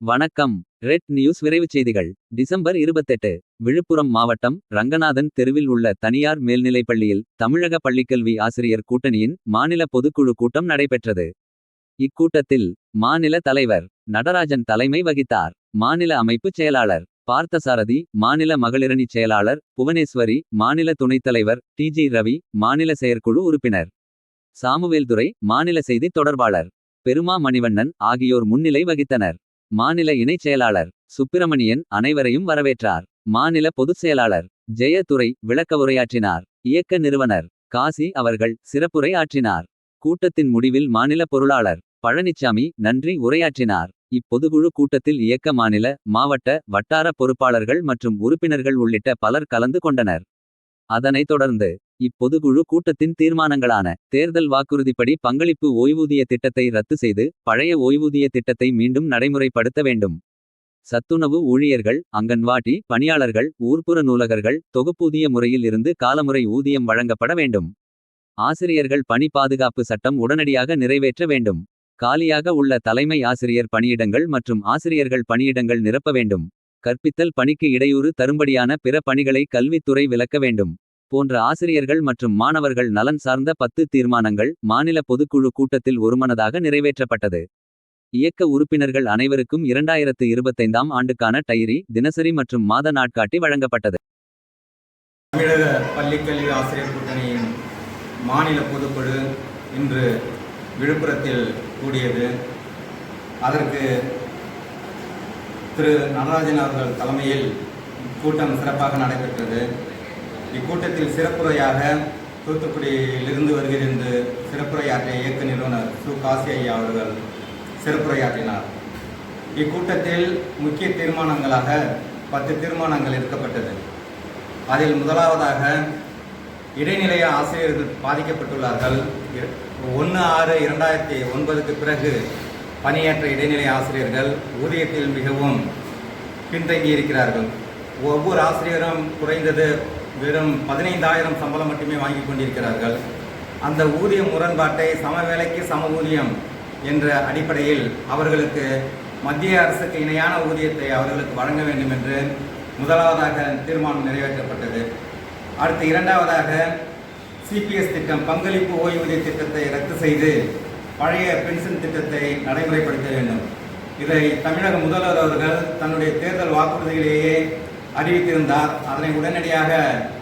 வணக்கம். Red news விரைவுச் செய்திகள். டிசம்பர் இருபத்தெட்டு. விழுப்புரம் மாவட்டம் ரங்கநாதன் தெருவில் உள்ள தனியார் மேல்நிலைப் பள்ளியில் தமிழக பள்ளிக்கல்வி ஆசிரியர் கூட்டணியின் மாநில பொதுக்குழு கூட்டம் நடைபெற்றது. இக்கூட்டத்தில் மாநில தலைவர் நடராஜன் தலைமை வகித்தார். மாநில அமைப்புச் செயலாளர் பார்த்தசாரதி மாநில மகளிரணி செயலாளர் புவனேஸ்வரி மாநில துணைத் தலைவர் டிஜி ரவி மாநில செயற்குழு உறுப்பினர் சாமுவேல்துறை மாநில செய்தி தொடர்பாளர் பெருமா மணிவண்ணன் ஆகியோர் முன்னிலை வகித்தனர். மாநில இணைச் செயலாளர் சுப்பிரமணியன் அனைவரையும் வரவேற்றார். மாநில பொதுச் செயலாளர் ஜெயதுரை விளக்க உரையாற்றினார். இயக்க நிறுவனர் காசி அவர்கள் சிறப்புரை ஆற்றினார். கூட்டத்தின் முடிவில் மாநில பொருளாளர் பழனிச்சாமி நன்றி உரையாற்றினார். இப்பொதுகுழு கூட்டத்தில் இயக்க மாநில மாவட்ட வட்டார பொறுப்பாளர்கள் மற்றும் உறுப்பினர்கள் உள்ளிட்ட பலர் கலந்து கொண்டனர். அதனைத் தொடர்ந்து இப்பொதுக்குழு கூட்டத்தின் தீர்மானங்களான தேர்தல் வாக்குறுதிப்படி பங்களிப்பு ஓய்வூதிய திட்டத்தை ரத்து செய்து பழைய ஓய்வூதிய திட்டத்தை மீண்டும் நடைமுறைப்படுத்த வேண்டும். சத்துணவு ஊழியர்கள் அங்கன்வாடி பணியாளர்கள் ஊர்ப்புற நூலகர்கள் தொகுப்பூதிய முறையில் இருந்து காலமுறை ஊதியம் வழங்கப்பட வேண்டும். ஆசிரியர்கள் பணி பாதுகாப்பு சட்டம் உடனடியாக நிறைவேற்ற வேண்டும். காலியாக உள்ள தலைமை ஆசிரியர் பணியிடங்கள் மற்றும் ஆசிரியர்கள் பணியிடங்கள் நிரப்ப வேண்டும். கற்பித்தல் பணிக்கு இடையூறு தரும்படியான பிற பணிகளை கல்வித்துறை விலக்க வேண்டும். போன்ற ஆசிரியர்கள் மற்றும் மாணவர்கள் நலன் சார்ந்த பத்து தீர்மானங்கள் மாநில பொதுக்குழு கூட்டத்தில் ஒருமனதாக நிறைவேற்றப்பட்டது. இயக்க உறுப்பினர்கள் அனைவருக்கும் இரண்டாயிரத்து இருபத்தைந்தாம் ஆண்டுக்கான டைரி தினசரி மற்றும் மாத நாட்காட்டி வழங்கப்பட்டது. தமிழக பள்ளிக்கல்வி ஆசிரியர் கூட்டணியின் மாநில பொதுக்குழு இன்று விழுப்புரத்தில் கூடியது. அதற்கு திரு நடராஜன் அவர்கள் தலைமையில் கூட்டம் சிறப்பாக நடைபெற்றது. இக்கூட்டத்தில் சிறப்புரையாக தூத்துக்குடியிலிருந்து வருகின்ற சிறப்புரையாற்றிய இயக்க நிறுவனர் சு. காசி ஐயா அவர்கள் சிறப்புரையாற்றினார். இக்கூட்டத்தில் முக்கிய தீர்மானங்களாக பத்து தீர்மானங்கள் எடுக்கப்பட்டது. அதில் முதலாவதாக இடைநிலைய ஆசிரியர்கள் பாதிக்கப்பட்டுள்ளார்கள். ஒன்று ஆறு இரண்டாயிரத்தி ஒன்பதுக்கு பிறகு பணியாற்ற இடைநிலை ஆசிரியர்கள் ஊதியத்தில் மிகவும் பின்தங்கி இருக்கிறார்கள் ஒவ்வொரு ஆசிரியரும் குறைந்தது வெறும் பதினைந்தாயிரம் சம்பளம் மட்டுமே வாங்கி கொண்டிருக்கிறார்கள். அந்த ஊதிய முரண்பாட்டை சம வேலைக்கு சம ஊதியம் என்ற அடிப்படையில் அவர்களுக்கு மத்திய அரசுக்கு இணையான ஊதியத்தை அவர்களுக்கு வழங்க வேண்டும் என்று முதலாவதாக தீர்மானம் நிறைவேற்றப்பட்டது. அடுத்து இரண்டாவதாக சிபிஎஸ் திட்டம் பங்களிப்பு ஓய்வூதிய திட்டத்தை ரத்து செய்து பழைய பென்ஷன் திட்டத்தை நடைமுறைப்படுத்த வேண்டும். இதை தமிழக முதல்வர் அவர்கள் தன்னுடைய தேர்தல் வாக்குறுதியிலேயே அறிவித்திருந்தார். அதனை உடனடியாக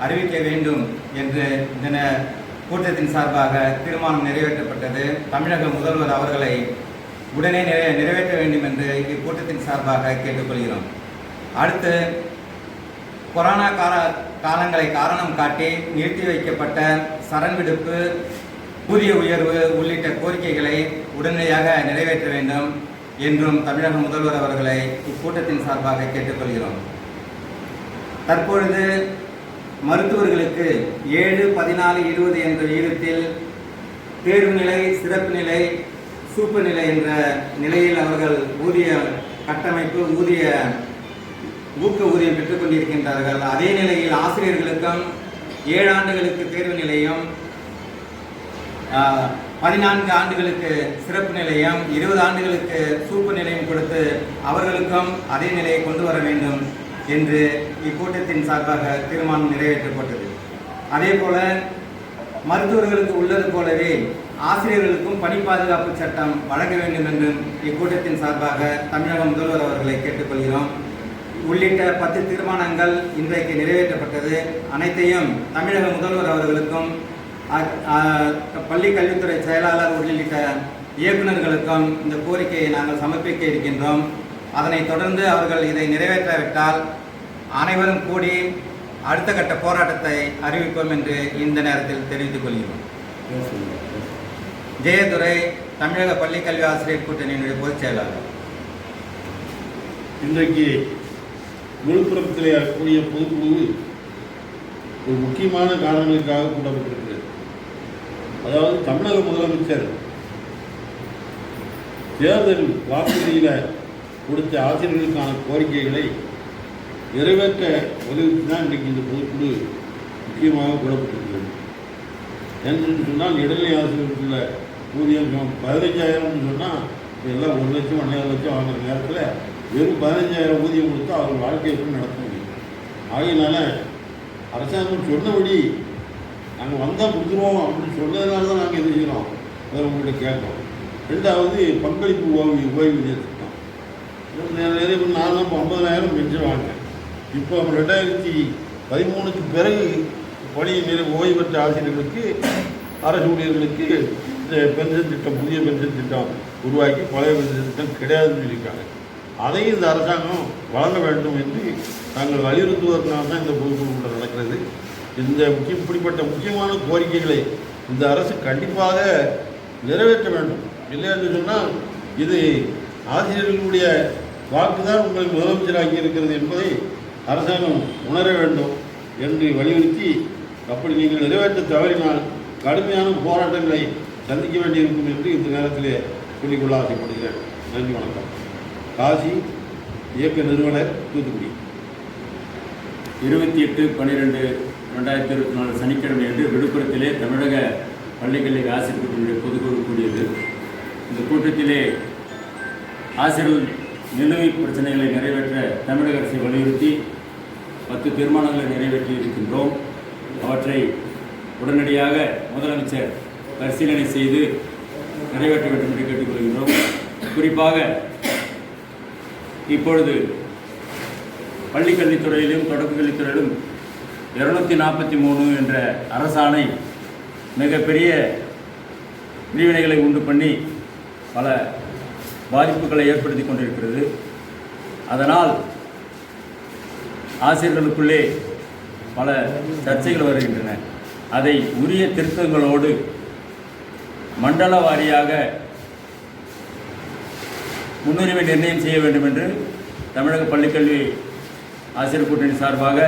அறிவிக்க வேண்டும் என்று இந்த கூட்டத்தின் சார்பாக தீர்மானம் நிறைவேற்றப்பட்டது. தமிழக முதல்வர் அவர்களை உடனே நிறை நிறைவேற்ற வேண்டும் என்று இக்கூட்டத்தின் சார்பாக கேட்டுக்கொள்கிறோம். அடுத்து கொரோனா கால காலங்களை காரணம் காட்டி நிறுத்தி வைக்கப்பட்ட சரண் விடுப்பு ஊதிய உயர்வு உள்ளிட்ட கோரிக்கைகளை உடனடியாக நிறைவேற்ற வேண்டும் என்றும் தமிழக முதல்வர் அவர்களை இக்கூட்டத்தின் சார்பாக கேட்டுக்கொள்கிறோம். தற்பொழுது மருத்துவர்களுக்கு ஏழு பதினாலு இருபது என்ற விகிதத்தில் தேர்வு நிலை சிறப்பு நிலை சூப்பர் நிலை என்ற நிலையில் அவர்கள் ஊதிய கட்டமைப்பு ஊதிய ஊக்க ஊதியம் பெற்றுக் கொண்டிருக்கின்றார்கள். அதே நிலையில் ஆசிரியர்களுக்கும் ஏழு ஆண்டுகளுக்கு தேர்வு நிலையும் பதினான்கு ஆண்டுகளுக்கு சிறப்பு நிலையம் இருபது ஆண்டுகளுக்கு சூப்பு நிலையம் கொடுத்து அவர்களுக்கும் அதே நிலையை கொண்டு வர வேண்டும் என்று இக்கூட்டத்தின் சார்பாக தீர்மானம் நிறைவேற்றப்பட்டது. அதே போல மருத்துவர்களுக்கு உள்ளது போலவே ஆசிரியர்களுக்கும் பணி பாதுகாப்பு சட்டம் வழங்க வேண்டும் என்றும் இக்கூட்டத்தின் சார்பாக தமிழக முதல்வர் அவர்களை கேட்டுக்கொள்கிறோம். உள்ளிட்ட பத்து தீர்மானங்கள் இன்றைக்கு நிறைவேற்றப்பட்டது. அனைத்தையும் தமிழக முதல்வர் அவர்களுக்கும் பள்ளி கல்வித்துறை செயலாளர் உள்ளிட்ட இயக்குநர்களுக்கும் இந்த கோரிக்கையை நாங்கள் சமர்ப்பிக்க இருக்கின்றோம். அதனைத் தொடர்ந்து அவர்கள் இதை நிறைவேற்றாவிட்டால் அனைவரும் கூடி அடுத்த கட்ட போராட்டத்தை அறிவிப்போம் என்று இந்த நேரத்தில் தெரிவித்துக் கொள்கிறோம். ஜெயதுரை தமிழக பள்ளி கல்வி ஆசிரியர் கூட்டணியினுடைய பொதுச் செயலாளர். இன்றைக்கு விழுப்புரத்தில் கூடிய பொதுக்குழு ஒரு முக்கியமான காரணங்களுக்காக கூட்டப்பட்டிருக்கிறது. அதாவது தமிழக முதலமைச்சர் தேர்தல் வாக்குறுதியில் கொடுத்த ஆசிரியர்களுக்கான கோரிக்கைகளை நிறைவேற்ற உதவிக்கு தான் இன்றைக்கு இந்த பொதுக்குழு முக்கியமாக கூடப்பட்டிருக்கிறது என்னென்னு சொன்னால் இடைநிலை ஆசிரியர்களுக்குள்ள ஊதியம் பதினைஞ்சாயிரம்னு சொன்னால் எல்லாம் ஒரு லட்சம் ஒன்றரை லட்சம் வாங்குற நேரத்தில் வெறும் பதினஞ்சாயிரம் ஊதியம் கொடுத்து அவர் வாழ்க்கையை எப்படி நடத்த முடியும்? ஆகையினால அரசாங்கம் சொன்னபடி நாங்கள் வந்தால் கொடுத்துருவோம் அப்படின்னு சொன்னதுனால தான் நாங்கள் இது செய்கிறோம் அதை உங்கள்கிட்ட கேட்குறோம். ரெண்டாவது பங்களிப்பு ஓய்வு ஓய்வூதிய திட்டம். நிறைய நிறைய நான் இப்போ ஐம்பதாயிரம் பென்ஷன் வாங்கினேன். இப்போ ரெண்டாயிரத்தி பதிமூணுக்கு பிறகு பணி நிறை ஓய்வு பெற்ற ஆசிரியர்களுக்கு அரசு ஊழியர்களுக்கு இந்த பென்ஷன் திட்டம் புதிய பென்ஷன் திட்டம் உருவாக்கி பழைய பென்ஷன் திட்டம் கிடையாதுன்னு சொல்லியிருக்காங்க. அதையும் இந்த அரசாங்கம் வழங்க வேண்டும் என்று நாங்கள் வலியுறுத்துவதற்காக தான் இந்த பொதுக்குழு கூட்டம் நடக்கிறது. இந்த முக்கிய இப்படிப்பட்ட முக்கியமான கோரிக்கைகளை இந்த அரசு கண்டிப்பாக நிறைவேற்ற வேண்டும். இல்லை என்று சொன்னால் இது ஆசிரியர்களுடைய வாக்குதான் உங்களுக்கு முதலமைச்சராகி இருக்கிறது என்பதை அரசாங்கம் உணர வேண்டும் என்று வலியுறுத்தி அப்படி நீங்கள் நிறைவேற்ற தவறினால் கடுமையான போராட்டங்களை சந்திக்க வேண்டியிருக்கும் என்று இந்த நேரத்தில் சொல்லிக்கொள்ள ஆசைப்படுகிறேன். நன்றி வணக்கம். காசி இயக்க நிறுவனர் தூத்துக்குடி. இருபத்தி எட்டு பன்னிரெண்டு ரெண்டாயிரத்தி இருபத்தி நாலு சனிக்கிழமை அன்று விழுப்புரத்திலே தமிழக பள்ளிக்கல்வி ஆசிரியர்களுடைய பொதுக்குழு கூடியது. இந்த கூட்டத்திலே ஆசிரியர் நிலுவைப் பிரச்சனைகளை நிறைவேற்ற தமிழக அரசை வலியுறுத்தி பத்து தீர்மானங்களை நிறைவேற்றி இருக்கின்றோம். அவற்றை உடனடியாக முதலமைச்சர் பரிசீலனை செய்து நிறைவேற்ற வேண்டும் என்று கேட்டுக்கொள்கின்றோம். குறிப்பாக இப்பொழுது பள்ளிக்கல்வித்துறையிலும் தொடக்கக்கல்வித்துறையிலும் இருநூத்தி நாற்பத்தி மூணு என்ற அரசாணை மிகப்பெரிய பிரிவினைகளை உண்டு பண்ணி பல பாதிப்புகளை ஏற்படுத்தி கொண்டிருக்கிறது. அதனால் ஆசிரியர்களுக்குள்ளே பல சர்ச்சைகள் வருகின்றன. அதை உரிய திருத்தங்களோடு மண்டல வாரியாக முன்னுரிமை நிர்ணயம் செய்ய வேண்டும் என்று தமிழக பள்ளிக்கல்வி ஆசிரியர் கூட்டணி சார்பாக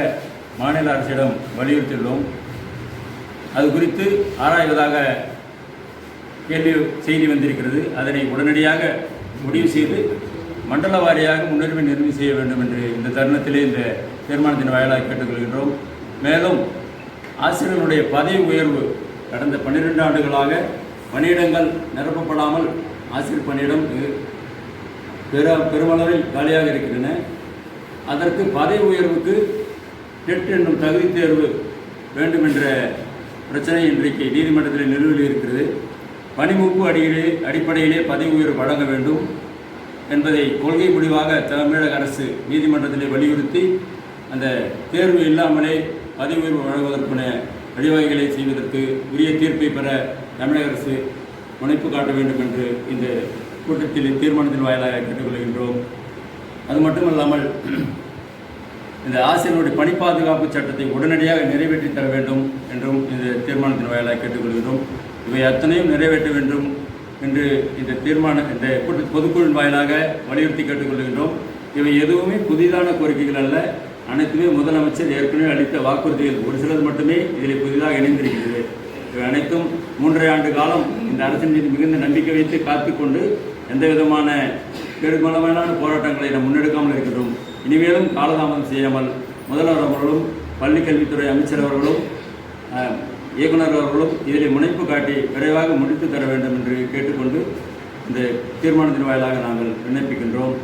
மாநில அரசிடம் வலியுறுத்தியுள்ளோம். அது குறித்து ஆராய்வதாக கேள்வி செய்தி வந்திருக்கிறது. அதனை உடனடியாக முடிவு செய்து மண்டல வாரியாக முன்னுரிமை நிர்ணயம் செய்ய வேண்டும் என்று இந்த தருணத்திலே இந்த தீர்மானத்தின் வாயிலாக கேட்டுக்கொள்கின்றோம். மேலும் ஆசிரியர்களுடைய பதவி உயர்வு கடந்த பன்னிரெண்டு ஆண்டுகளாக பணியிடங்கள் நிரப்பப்படாமல் ஆசிரியர் பணியிடம் பெரு பெருமளவில் காலியாக இருக்கின்றன. அதற்கு பதவி உயர்வுக்கு டெட் என்னும் தகுதி தேர்வு வேண்டும் என்ற பிரச்சனை இன்றைக்கு நீதிமன்றத்தில் நிலுவையில் இருக்கிறது. பணிமூப்பு அடியிலே அடிப்படையிலே பதவி உயர்வு வழங்க வேண்டும் என்பதை கொள்கை முடிவாக தமிழக அரசு நீதிமன்றத்திலே வலியுறுத்தி அந்த தேர்வு இல்லாமலே பதவி உயர்வு வழங்குவதற்கான வழிவகைகளை செய்வதற்கு உரிய தீர்ப்பை பெற தமிழக அரசு முனைப்பு காட்ட வேண்டும் என்று இந்த கூட்டத்தில் தீர்மானத்தின் வாயிலாக கேட்டுக்கொள்கின்றோம். அது மட்டுமல்லாமல் இந்த ஆசிரியர்களுடைய பணி பாதுகாப்பு சட்டத்தை உடனடியாக நிறைவேற்றி தர வேண்டும் என்றும் இந்த தீர்மானத்தின் வாயிலாக கேட்டுக்கொள்கிறோம். இவை அத்தனையும் நிறைவேற்ற வேண்டும் என்று இந்த தீர்மான இந்த கூட்ட பொதுக்குழுவின் வாயிலாக வலியுறுத்தி கேட்டுக்கொள்கின்றோம். இவை எதுவுமே புதிதான கோரிக்கைகள் அல்ல. அனைத்துமே முதலமைச்சர் ஏற்கனவே அளித்த வாக்குறுதிகள். ஒரு சிலது மட்டுமே இதில் புதிதாக இணைந்திருக்கிறது. இவை அனைத்தும் மூன்றரை ஆண்டு காலம் இந்த அரசின் மீது மிகுந்த நம்பிக்கை வைத்து காத்துக்கொண்டு எந்த விதமான பெருமளவான போராட்டங்களை நாம் முன்னெடுக்காமல் இருக்கின்றோம். இனிமேலும் காலதாமதம் செய்யாமல் முதல்வர் அவர்களும் பள்ளிக்கல்வித்துறை அமைச்சர் அவர்களும் இயக்குனர் அவர்களும் இதில் முனைப்பு காட்டி விரைவாக முடித்து தர வேண்டும் என்று கேட்டுக்கொண்டு இந்த தீர்மானத்தின் வாயிலாக நாங்கள் விண்ணப்பிக்கின்றோம்.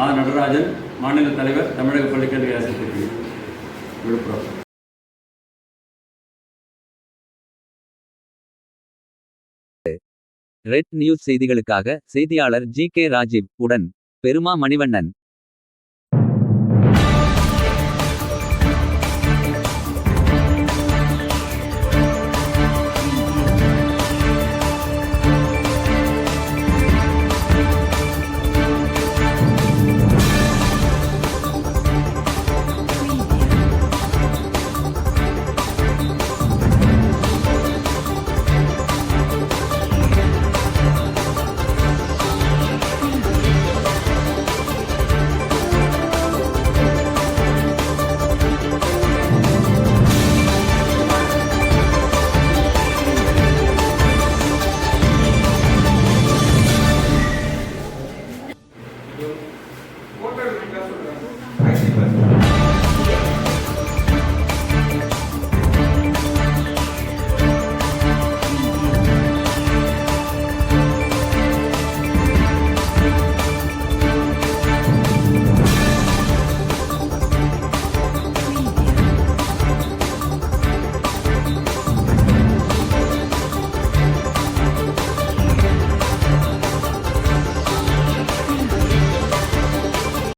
ஆ நடராஜன் மாநில தலைவர் தமிழக பள்ளிக்கல்வி ஆசிரியர் விழுப்புரம். ரெட் நியூஸ் செய்திகளுக்காக செய்தியாளர் ஜி கே ராஜீவ் உடன் பெருமா மணிவண்ணன்.